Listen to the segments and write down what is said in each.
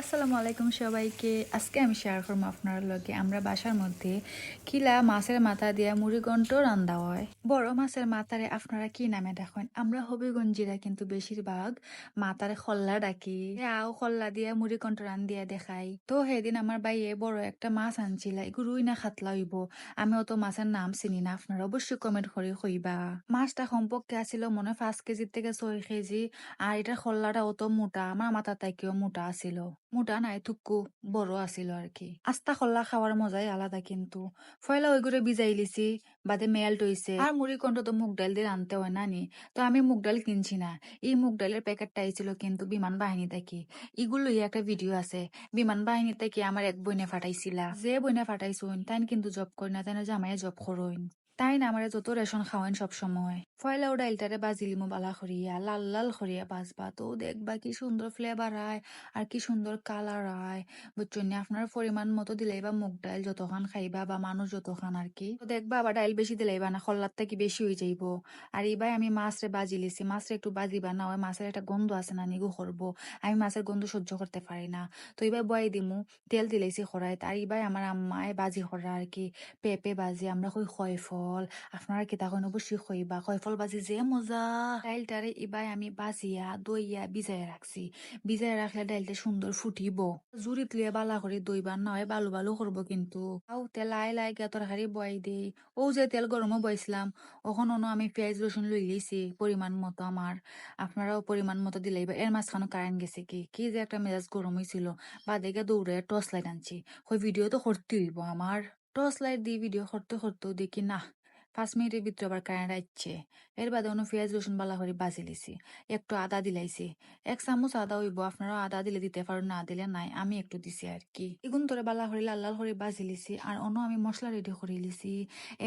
আসসালামু আলাইকুম সবাইকে। আজকে আমি শেয়ার করব আপনার লগে। আমরা বাসার মধ্যে কিলা মাছের মাথা দিয়া মুড়িগন্ট রান্দা হয়। বড় মাছের মাথারে আপনারা কি নামে দেখেন আমরা হবিগঞ্জিরা কিন্তু বেশিরভাগ মাথারে খল্লা ডাকি। আও খল্লা দিয়া মুড়িগন্ট রান দিয়া দেখাই। তো সেদিন আমার বাইয়ে বড় একটা মাছ আনছিল এগুলো রুই না খাতলা হইব। আমি অত মাছের নাম চিনি না, আপনারা অবশ্যই কমেন্ট করে কইবা। মাছটা সম্পর্কে আছিল মনে পাঁচ কেজির থেকে ছয় কেজি, আর এটার খল্লাটা অত মোটা, আমার মাথা থেকেও মোটা আছিল। মোটা নাই থুকু বড় আছিল আর কি। আস্তা খল্লা খাওয়ার মজাই আলাদা কিন্তু। ফয়লা ওই করে বিজাই লিছি বাদে মেয়াল টইছে আর মুড়ি কণ্ঠ তো মুগ ডাল দিয়ে রানতে হয় না নি? তো আমি মুগ ডাল কিনছি না। এই মুগ ডালের প্যাকেটটা আইছিল কিন্তু বিমান বাহিনী থেকে এগুলো একটা ভিডিও আছে। বিমান বাহিনী থেকে আমার এক বইনে ফাটাইছিলা? যে বইনে ফাটাইছুন তাই কিন্তু জব করি না তাই জামাইয়ে জব করইন তাই না আমার যত রেশন খাওয়াইন সব সময়। ফয়লাও ডাইলটারে বাজিলিমো বালা খরিয়া লাল লাল খরিয়া বাজবা। তো দেখবা কি সুন্দর ফ্লেভার আয় আর কি সুন্দর কালার আয় বুঝছেন? আপনার পরিমাণ মতো দিলেই বা মুগ ডাইল যতখান খাইবা বা মানুষ যতখান আর কি। তো দেখবা আবার ডাইল বেশি দিলেই বা না খল্লার থেকে বেশি হয়ে যাইব। আর এইবার আমি মাছরে বাজি লিছি। মাছরে একটু বাজিবা না ওই মাছের একটা গন্ধ আছে না নিগু করব আমি মাছের গন্ধ সহ্য করতে পারি না। তো এবার বয়াই দিমু, তেল দিলেছি খরাই আর এবার আমার আম্মায় বাজি খরা আর কি, পেঁপে বাজি, আমরা কই খয় আপনারা কি তখন অবশ্যই খয় ফল বাজি যে মজা? ডাইলটারে এবার আমি বাজিয়া, দইয়া ভিজাই রাখছি। ভিজাই রাখলে ডাইলটা সুন্দর ফুটিব। জুরিত লিয়ে বালা করে দইবার না হয়, বালু বালু করব কিন্তু। আও তেলাই লাই গিয়া তরকারি বয়াই দেই ও যে তেল গরমও বইছিলাম ওখন অন্য আমি পেঁয়াজ, রসুন লই লিছি পরিমাণ মতো আমার। আপনারাও পরিমাণ মতো দিলেই বা এর মাঝখানে কারেন্ট গেছে কি? কি যে একটা মেজাজ গরম হয়েছিল বা দেখে দৌড়ে টর্চ লাইট আনছি। ওই ভিডিও তো করতে হইব আমার। টর্চ লাইট দিয়ে ভিডিও করতে, করতেও দেখি না। পাঁচ মিনিটের ভিতরে আবার কারেন্ট আসছে। এর বাদে অন্য পেঁয়াজ, রসুন, বালা করে বাজি লিছি। একটু আদা দিলাইছি। এক চামচ আদা হইব আপনারা আদা দিলে দিতে পারো না দিলে নাই, আমি একটু দিছি আর কি এগুন তোরে বালা করে লাল লাল করে বাজি লিছি, আর অন্য আমি মশলা রেডি করে লিছি।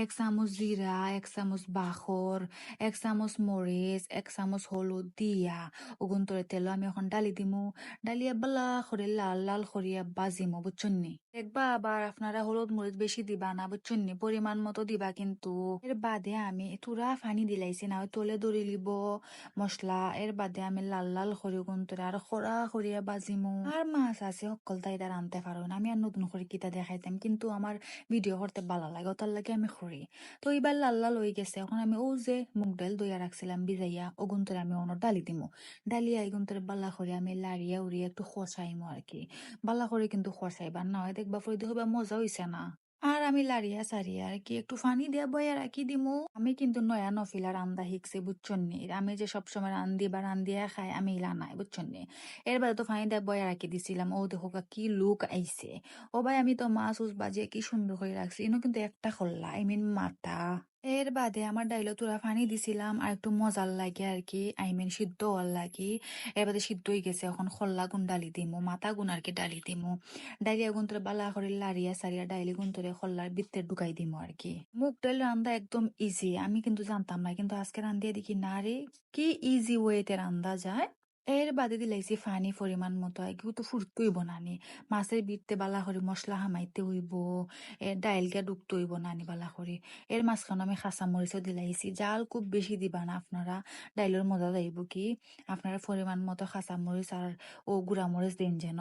এক চামচ জিরা, এক চামচ বাখর, এক চামচ মরিচ, এক চামচ হলুদ দিয়া ওগুন তোরে তেল আমি এখন ডালি দিমু। ডালিয়া বালা করে লাল লাল করিয়া বাজিমু বুঝছেন নি দেখবা আবার আপনারা হলুদ, মরিচ বেশি দিবা না বুঝছেন নি পরিমাণ মতো দিবা কিন্তু এর বাদে আমি তুরা পানি দিলাইছি, না তোলে দড়ি লিব, মশলা, এর বাদে আমি লাল লাল করি গুন্তরে আর খরা করিয়া বাজিমু। আর মাছ আছে সকল তাইটা রানতে পারো না, আমি আর নতুন করে কিতা দেখাইতাম কিন্তু আমার ভিডিও করতে ভালো লাগে ওটার লাগে আমি করি তো এইবার লাল লাল হয়ে গেছে এখন আমি ও যে মুগ ডাল দইয়া রাখছিলাম বিজাইয়া ও গুন্তরে আমি অন্য ডালি দিমু। ডালিয়া এই গুন্তরে বালা করে আমি লাড়িয়া উড়িয়া একটু খসাইমু আর কি। বালা করে কিন্তু খসাইবার না হয় দেখবা ফরি দেখবা মজা হইছে না। আর আমি লাড়িয়া সারিয়া আর কি একটু ফানি দিয়া বয়া রাখি দিমু। আমি কিন্তু নয়া নফিলা রান্দা শিখছি বুঝছন নি? আমি যে সবসময় রান্ধি বা রান্দিয়া খাই, আমি ইলা নাই, বুঝছন নি? এর বাদে তো ফানি দিয়া বয়া রাখি দিছিলাম। ও দেখো কি লুক আইছে। ও ভাই, আমি তো মাছ উস বাজিয়ে কি সুন্দর করে রাখছি। ইনো কিন্তু একটা খোল্লা, আই মিন মাথা। এর বাদে আমার ডাইলো তুরা ফানি দিছিলাম আর একটু মজার লাগে আর কি আই মিন সিদ্ধ হওয়ার লাগি। এর বাদে সিদ্ধ হয়ে গেছে, এখন খল্লা গুণ ডালি দিমু, মাথা গুণ আর কি ডালি দিমু। ডালিয়া গুণ তোরে বালা করে লাড়িয়া সারিয়া ডাইলি গুণ তোরে খল্লার ভিতরে ঢুকাই দিমু আর কি মুগ ডাল রান্দা একদম ইজি আমি কিন্তু জানতাম না, কিন্তু আজকে রান্দিয়ে দেখি, না রে, কি ইজি ওয়েতে রান্দা যায়? এর বাদে দিলাইছি ফানি পরিমাণ মতো কেউ তো ফুটতে হইব নানি মাছের বিটতে বালা করে মশলা হামাইতে হইব, এ ডাইল গা ডুবতে হইব নানি বালা করে। এর মাঝখানে আমি খাসা মরিচও দিলাইছি জাল খুব বেশি দিবা না আপনারা, ডাইলের মজা যাইব কি? আপনারা পরিমাণ মতো খাসা মরিচ আর ও গুড়া মরিচ দিন যেন।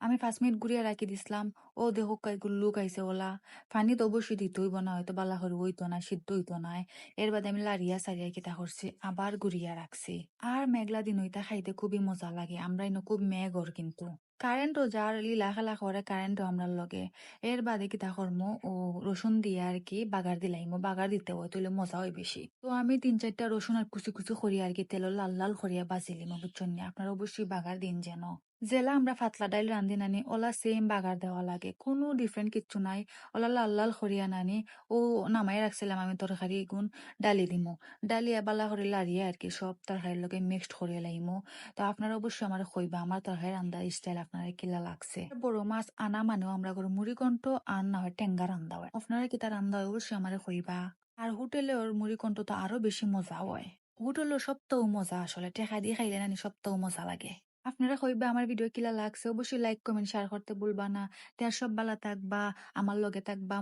আমি পাঁচ মিনিট গুড়িয়া রাখি দিছিলাম। ও দেহ কাইগুলো খাইছে ওলা। পানি তো অবশ্যই দিত হইব না, হয়তো বালা হর হইতো না, সিদ্ধ হইতো নাই এর বাদে আমি লারিয়া সারিয়া কিতা করছি, আবার ঘুরিয়া রাখছি। আর মেঘলা দিন হইতা খাইতে খুবই মজা লাগে। আমরাই ইনো খুব মেঘর কিন্তু। কারেন্টও যার লীলা খেলা করে কারেন্টও আমরা লগে। এর বাদে কিতা করমু? ও রসুন দিয়ে আর কি বাগার দিলাইমু বাগার দিতে হয় তাহলে মজা হয় বেশি। তো আমি তিন চারটা রসুন আর কুচি কুচি করি আর কি তেল লাল লাল করিয়া বাজিলিমু বুঝছেন? আপনারা অবশ্যই বাগার দিন যেন। জেলা আমরা ফাতলা ডাইল রান্ধি নানি, ওলা সেম বাগার দেওয়া লাগে, কোনো ডিফারেন্ট কিচ্ছু নাই। ওলা লাল লাল খরিয়া নানি, ও নামাই রাখছিলাম আমি তরকারি গুণ, ডালি দিমু। ডালিয়া বালা করে লাড়িয়ে আর কি সব তরকারির লগে মিক্সড করিয়া লাইমু। তো আপনারা অবশ্যই আমার কইবা, আমার তরকারি রান্না স্টাইল আপনারা কিলা লাগছে? বড় মাছ আনা মানেও আমরা করে মুড়ি কণ্ঠ আর না হয় টেঙ্গা রান্দা হয়। আপনারা কিতা রান্দা হয় অবশ্যই আমার কইবা। আর হোটেলে ওর মুড়ি কণ্ঠ তো আরও বেশি মজা হয়। হোটেলের সপ্তাহ মজা আসলে টেকা দিয়ে খাইলে নানি সপ্তাহ মজা লাগে। আপনারা কইবা আমার ভিডিও কিলা লাগছে, অবশ্যই লাইক কমেন্ট শেয়ার করতে ভুলবা না। তার সব বালা থাকবা, আমার লগে থাকবা।